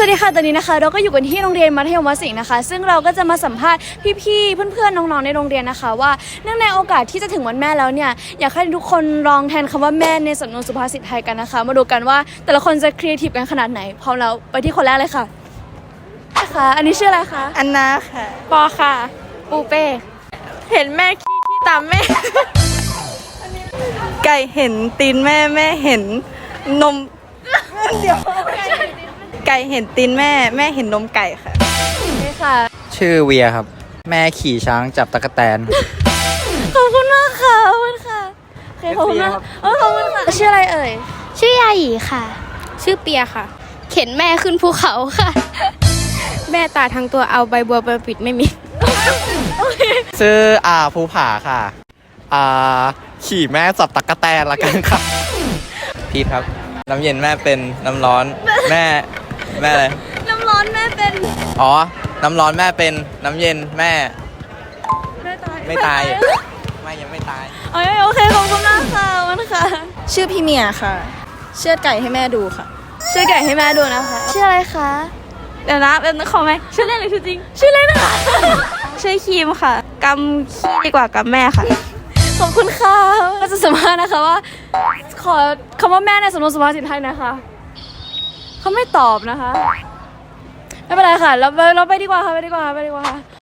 สวัสดีค่ะตอนนี้นะคะ เราก็อยู่กันที่โรงเรียนมัธยมวสิงห์นะคะ ซึ่งเราก็จะมาสัมภาษณ์พี่ๆเพื่อนๆน้องๆในโรงเรียนนะคะ ว่าเนื่องในโอกาสที่จะถึงวันแม่แล้วเนี่ยอยากให้ทุกคนลองแทนคำว่าแม่ในสำนวนสุภาษิตไทยกันนะคะ มาดูกันว่าแต่ละคนจะครีเอทีฟกันขนาดไหนพร้อมแล้วไปที่คนแรกเลยค่ะค่ะอันนี้ชื่ออะไรคะอันนาค่ะปอค่ะ ปูเป้เห็นแม่ขี้ขี้ตามแม่ไก่เห็นตีนแม่แม่เห็นนมเดี๋ยว ไก่เห็นตีนแม่แม่เห็นนมไก่ค่ะนี่ค่ะ ชื่อเวียครับ แม่ขี่ช้างจับตะกแตน ขอบคุณมากค่ะขอบคุณค่ะโอเคขอบคุณมากเออขอบคุณค่ะชื่ออะไรเอ่ย ชื่อยาหยีค่ะ ชื่อเปียค่ะ เข็นแม่ขึ้นภูเขาค่ะ แม่ตาทั้งตัวเอาใบบัวไปปิดไม่มี ชื่ออ่าภูผาค่ะ อ่า ขี่แม่จับตะกแตนละกันค่ะ พีทครับ น้ำเย็นแม่เป็นน้ำร้อน แม่ แม่อะไร น้ำร้อนแม่เป็นอ๋อ น้ำร้อนแม่เป็น น้ำเย็นแม่ แม่ตายไม่ตายไม่ยังไม่ตาย โอเคโอเคขอบคุณมากค่ะขอบคุณค่ะ ชื่อพี่เมียค่ะ เชือดไก่ให้แม่ดูค่ะช่วยไก่ให้แม่ดูนะคะ ชื่ออะไรคะเดี๋ยวนะเป็นขอไหมชื่อเล่นหรือชื่อจริง ชื่อเล่นค่ะ ชื่อครีมค่ะกำขี้ดีกว่ากำแม่ค่ะ ขอบคุณค่ะก็จะสัมภาษณ์นะคะว่า ขอคำว่าแม่ในสำนวนสุภาษิตไทยนะคะเขา ไม่ตอบนะคะ ไม่เป็นไรค่ะ เราไปเราไปดีกว่าค่ะ ไปดีกว่าค่ะไปดีกว่าค่ะ